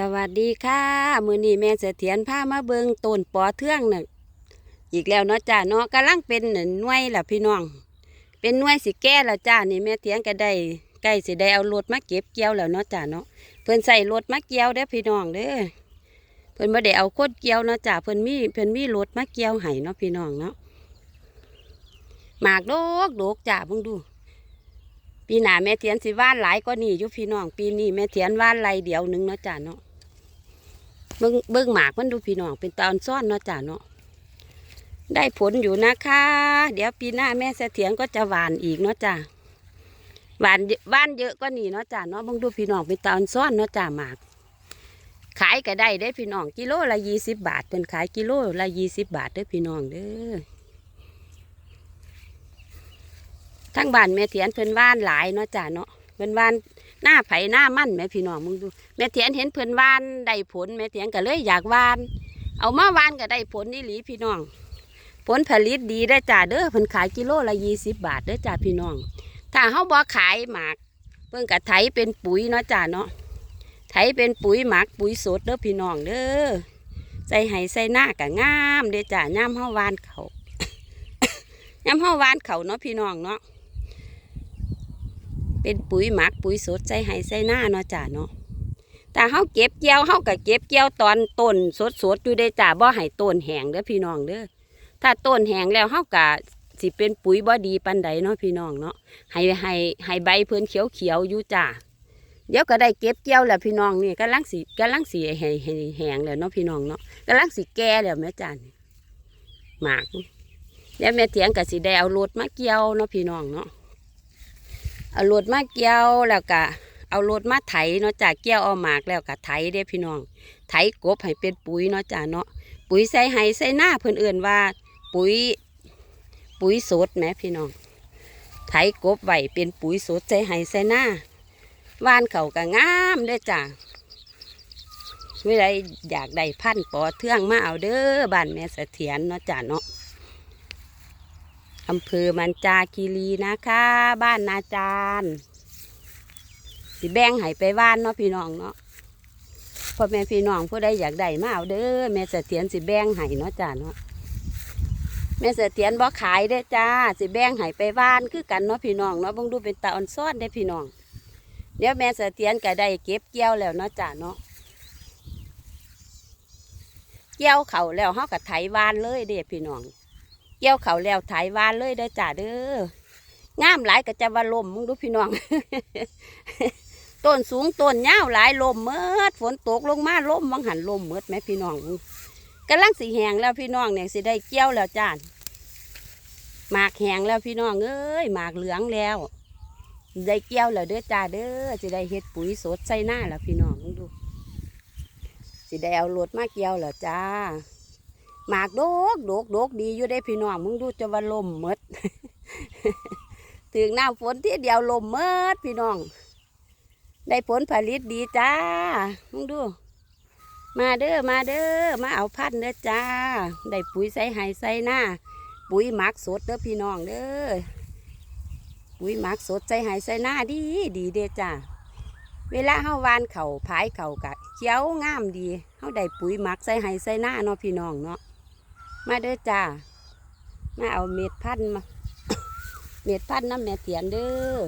สวัสดีค่ะ มือนี้แม่เสถียรพามาเบิงต้นปอเทืองน่ะอีกแล้วเนาะจ้าเนาะกำลังเป็นหน่วยล่ะพี่น้อง เป็นหน่วยสิแก่แล้วจ้านี่แม่เถียงก็ได้ใกล้สิได้เอารถมาเก็บเกี่ยวแล้วเนาะจ้าเนาะเพิ่นใส่รถมาเกี่ยวเด้อพี่น้องเด้อเพิ่นบ่ได้เอาโคตรเกี่ยวเนาะจ้าเพิ่นมีเพิ่นมีรถมาเกี่ยวให้เนาะพี่น้องเนาะหมากโดกโดกจ้าเบิ่งดูปีหน้าแม่เทียนสิว่านหลายกว่านี้อยู่พี่น้อง ปีนี้แม่เทียนว่านไรเดียวหนึงเนาะจ้าเนาะ เบิ่งเบิ่งหมากมันดูพี่น้องเป็นตอนซ่อนเนาะจ้าเนาะได้ผลอยู่นะคะ เดี๋ยวปีหน้าแม่เสถียรก็จะหวานอีกเนาะจ้าหวานเยอะหว่านเยอะก็หนีเนาะจ้าเนาะเบิ่งดูพี่น้องเป็นตอนซ่อนเนาะจ้าหมาก ขายก็ได้ได้พี่น้องกิโลละยี่สิบบาทเป็นขายกิโลละยี่สิบบาทเด้อพี่น้องเด้อทั้งบ้านแม่เถียนเพิ่นว่านหลายเนาะจ้าเนาะเพิ่นว่าน หน้าไผหน้ามั่นแม่พี่น้องมึงดูแม่เถียนเห็นเพิ่อนวานได้ผลแม่เถียนก็เลยอยากวาน เอามาวานก็ได้ผลนี่หลีพี่น้อง ผลผลิตดีได้จ้าเด้อเพิ่นขายกิโลละยี่สิบบาทเด้อจ้าพี่น้อง ถ้าเฮาบ่ขายหมาก เพิ่นก็ไถเป็นปุ๋ยเนาะจ้าเนาะไถเป็นปุ๋ยหมักปุ๋ยสดเด้อพี่น้องเด้อใส่ไห้ใส่หน้าก็งามเด้อจ้าย่ามเฮาวานเขาย่ามเฮาวานเขาเนาะพี่น้องเนาะ เป็นปุ๋ยหมักปุ๋ยสดใส่ไห้ใส่หน้าเนาะจ้าเนาะแต่เฮาเก็บเกี่ยวเฮาก็เก็บเกี่ยวตอนต้นสดสดอยู่ได้จ้าบ่ให้ต้นแห้งเด้อพี่น้องเด้อถ้าต้นแห้งแล้วเฮาก็สิเป็นปุ๋ยบ่ดีปานใดเนาะพี่น้องเนาะให้ให้ให้ใบเพิ่นเขียวเขียวอยู่จ้าเดี๋ยวก็ได้เก็บเกี่ยวแล้วพี่น้องนี่กำลังสิกำลังสิให้ให้แห้งแล้วเนาะพี่น้องเนาะกำลังสิแก่แล้วแม่จ้านหมากเดี๋ยวแม่เถียงก็สิได้เอารถมาเกี่ยวเนาะพี่น้องเนาะ เอารถมาเกี่ยวแล้วก็เอารถมาไถเนาะจ้าเกี่ยวเอาหมากแล้วก็ไถเด้พี่น้อง ไถกบให้เป็นปุ๋ยเนาะจ้าเนาะปุ๋ยใส่ไห้ใส่หน้าเพิ่อนเอื่นว่า ปุ๋ยปุ๋ยสดแหมพี่น้อง ไถกบไว้เป็นปุ๋ยสดใส่ไห้ใส่หน้าว่านเขาก็งามเด้อจ้าเวลาอยากได้พันธุ์ปอเทืองมาเอาเด้อบ้านแม่เสถียรเนาะจ้าเนาะ อำเภอมันจาคีรีนะคะ บ้านนาจารสิแบ่งให้ไปว่านเนาะพี่น้องเนาะพ่อแม่พี่น้องผู้ใดอยากได้มาเอาเด้อแม่เสถียรสิแบ่งให้เนาะจ้าเนาะแม่เสถียรบ่ขายเด้จ้า สิแบ่งให้ไปว่านคือกันเนาะพี่น้องเนาะบิ่งดูเป็นตาอ่อนซ้อนได้พี่น้องเดี๋ยวแม่เสถียรก็ได้เก็บเกี่ยวแล้วเนาะจ้าเนาะเกี่ยวเขาแล้วเฮาก็ไถว่านเลยเด้อพี่น้อง เกี่ยวเขาแล้วไถวานเลยเด้อจ้าเด้องามหลายก็จะว่าลมมึงดูพี่น้องต้นสูงต้นยาวหลายลมเมิดฝนตกลงมาลมบังหันลมเมิดไหมพี่น้องกำลังสีแหงแล้วพี่น้องเนี่ยสิได้เกี่ยวแล้วจ้าหมากแหงแล้วพี่น้องเอ้ยหมากเหลืองแล้วได้เกี่ยวแล้วเด้อจ้าเด้อสิได้เฮ็ดปุ๋ยสดใส่หน้าแล้วพี่น้องมึงดูสิได้เอารถมาเกี่ยวแล้วจ้า หมากโดกโดกโดกดีอยู่ได้พี่น้องมึงดูจะว่าลมหมดถึงหน้าฝนที่เดียวลมหมดพี่น้อง ได้ผลผลิตดีจ้ามึงดู มาเด้อมาเด้อมาเอาพันเด้อจ้า ได้ปุ๋ยใส่ไห้ใส่หน้า ปุ๋ยหมักสดเด้อพี่น้องเด้อปุ๋ยหมักสดใส่ไห้ใส่หน้าดีดีเด้อจ้าเวลาเฮาวานเขาผายเข่ากะเขียวงามดีเฮาได้ปุ๋ยหมักใส่ไห้ใส่หน้าเนาะพี่น้องเนาะ มาเด้อจ้า มาเอาเม็ดพันมา เม็ดพันน้ำแม่เถียนเด้อ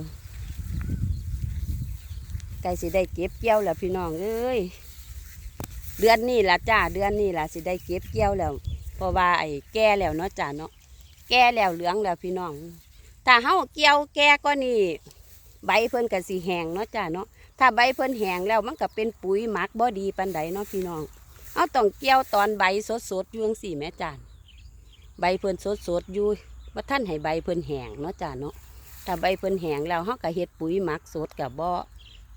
ไก่สิได้เก็บเกี่ยวแล้วพี่น้องเอ้ย เดือนนี้ล่ะจ้า เดือนนี้ล่ะสิได้เก็บเกี่ยวแล้ว เพราะว่าไอ้แก่แล้วเนาะจ้าเนาะ แก่แล้วเหลืองแล้วพี่น้อง ถ้าเฮาเกี่ยวแก่ก็นี่ใบเพิ่นก็สิแห้งเนาะจ้าเนาะ ถ้าใบเพิ่นแห้งแล้วมันก็เป็นปุ๋ยหมักบ่ดีปานใดเนาะพี่น้อง เอาต้องเกี่ยวตอนใบสดๆอยู่จังสี่แม่จาน ใบเพิ่นสดๆอยู่ว่าท่านให้ใบเพิ่นแห้งเนาะจ้าเนาะถ้าใบเพิ่นแห้งแล้วเฮาก็เฮ็ดปุ๋ยหมักสดกับบ่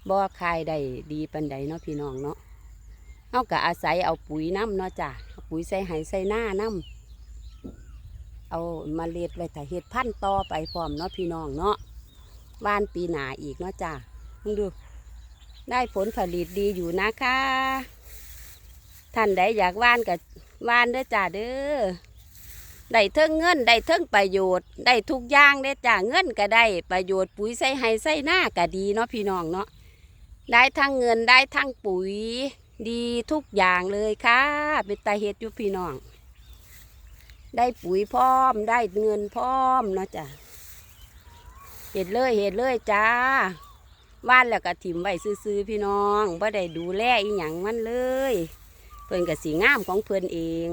บ่คายได้ดีปานใดเนาะพี่น้องเนาะเฮาก็อาศัยเอาปุ๋ยน้ำเนาะจ้าปุ๋ยใส่ไห้ใส่หน้าน้ำเอามาเล็ดไว้ถ้าเฮ็ดพันธุ์ต่อไปพร้อมเนาะพี่น้องเนาะหว่านปีหนาอีกเนาะจ้ามึงดู ได้ผลผลิตดีอยู่นะคะท่านใดอยากว่านกับว่านเด้อจ้าเด้อ ได้เทิงเงินได้เทิงประโยชน์ได้ทุกอย่างเด้จ้าเงินก็ได้ประโยชน์ปุ๋ยใส่ให้ใส่หน้าก็ดีเนาะพี่น้องเนาะได้ทั้งเงินได้ทั้งปุ๋ย ดีทุกอย่างเลยค่ะเป็นตาเฮ็ดอยู่พี่น้อง ได้ปุ๋ยพร้อมได้เงินพร้อมเนาะจ้ะเห็ดเลยเห็ดเลยจ้าว่านแล้วก็ถิ่มไว้ซื้อๆพี่น้องบ่ได้ดูแลอีหยังมันเลย เพิ่นก็สีงามของเพิ่นเอง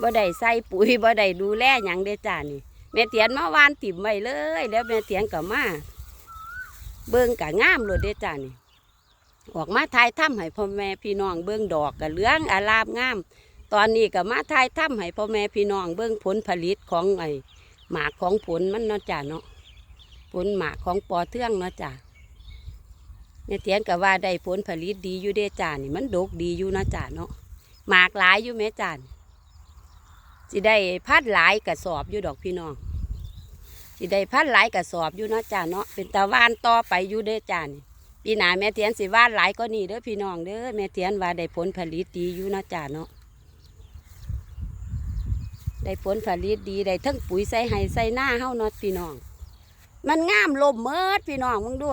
บ่ได้ใส่ปุ๋ยบ่ได้ดูแลหยังเด้จ้านี่แม่เตียนมาวานถิ่มไว้เลย แล้วแม่เตียนก็มาเบิ่งก็งามเลยเด้จ้านี่ออกมาทายถ้ำให้พ่อแม่พี่น้องเบิ้งดอกกับเหลืองอารามงาม ตอนนี้ก็มาทายถ้ำให้พ่อแม่พี่น้องเบิ้งผลผลิตของไอ้หมากของผลมันเนาะจ้ะเนาะผลหมากของปอเทืองเนาะจ้ะเนี่ยเตียนก็ว่าได้ผลผลิตดีอยู่เด้จ้านี่มันดกดีอยู่เนาะจ้ะเนาะหมากหลายอยู่แม่จ้าน สิได้พัดหลายกระสอบอยู่ดอกพี่น้องสิได้พัดหลายกระสอบอยู่เนาะจ้ะเนาะเป็นตะวันต่อไปอยู่เด้จ้านี่ปีหนาแม่เทียนสิว่าหลายก็นี่เด้อพี่น้องเด้อแม่เทียนว่าได้ผลผลิตดีอยู่เนาะจ้าเนาะได้ผลผลิตดีได้ทั้งปุ๋ยใส่ไห้ใส่หน้าเฮาเนาะพี่น้อง มันงามลมเมิดพี่น้องมึงดู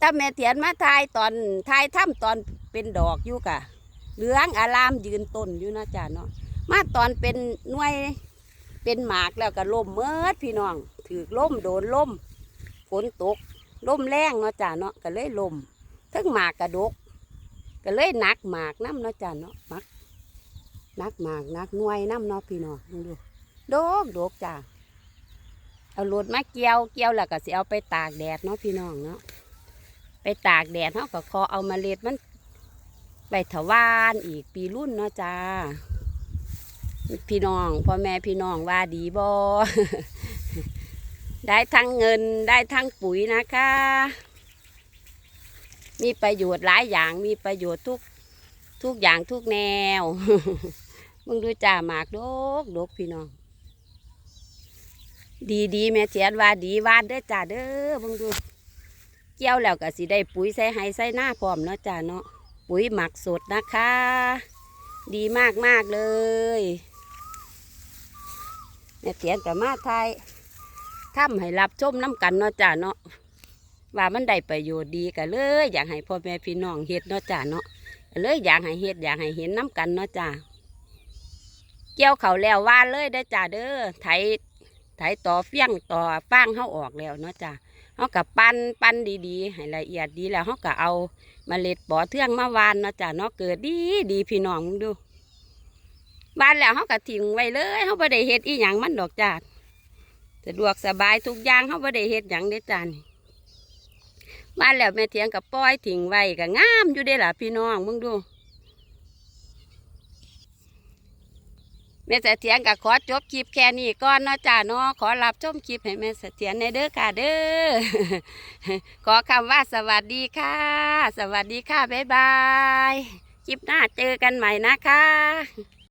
ถ้าแม่เทียนมาทายตอนทายถ้ำตอนเป็นดอกอยู่กะเหลืองอารามยืนต้นอยู่นาะจ้าเนาะ มาตอนเป็นหน่วยเป็นหมากแล้วก็ล่มเมิดพี่น้องถือล่มโดนล่มฝนตกลมแรงเนาะจ้าเนาะก็เลยล่มทั้งหมากกระดก ก็เลยหนักหมากน้ำเนาะจ้าเนาะมักหนักหมากหนักหน่วยน้ำเนาะพี่น้องดูโดกโดกจ้าเอารถมาเกี่ยวเกี่ยวแล้วก็สิเอาไปตากแดดเนาะพี่น้องเนาะไปตากแดดเขาก็คอเอามาเล็ดมันไปถวานอีกปีรุ่นเนาะจ้า พี่น้องพ่อแม่พี่น้องว่าดีบอได้ทั้งเงินได้ทั้งปุ๋ยนะคะ มีประโยชน์หลายอย่างมีประโยชน์ทุกทุกอย่างทุกแนว มึงดูจ่าหมากดกดกพี่น้อง ดีดีแม่เทียนว่าดีวานเด้อจ่าเด้อมึงดู เกี่ยวแล้วก็สิได้ปุ๋ยใส่ไห้ใส่หน้าพร้อมเนาะจ่าเนาะปุ๋ยหมักสดนะคะ ดีมากมากๆเลย แม่ยเทียนกับมาไทยทำให้รับชมน้ำกันเนาะจ้าเนาะว่ามันได้ประโยชน์ดีกันเลย อยากให้พ่อแม่พี่น้องเฮ็ดเนาะจ้าเนาะเลยอยากให้เฮ็ดอยากให้เห็นน้ำกันเนาะจ้าเกี่ยวเขาแล้วว่าเลยได้จ้าเด้อไถไถต่อเฟี้ยงต่อฟางเฮาออกแล้วเนาะจ้าเฮากับปั้นปั้นดีๆ ให้ละเอียดดีแล้วเฮาก็เอาเมล็ดปอเทืองมาวานเนาะจ้าเนาะเกิดดีดีพี่น้องมึงดู วานแล้วเฮาก็ทิ้งไว้เลยเฮาบ่ได้เฮ็ดอีหยังมันดอกจ้าสะดวกสบายทุกอย่างเขาไม่ได้เฮ็ดหยังเด้จานมานแล้วแม่เทียงกับป้อยทิ้งไว้ก็งามอยู่เด้ล่ะพี่น้องมึงดูแม่เสถียรก็ขอจบคลิปแค่นี้ก่อนเนาะจ้าเนาะขอรับชมคลิปให้แม่เสถียรในเด้อค่ะเด้อขอคำว่าสวัสดีค่ะ สวัสดีค่ะบ๊ายบาย คลิปหน้าเจอกันใหม่นะคะ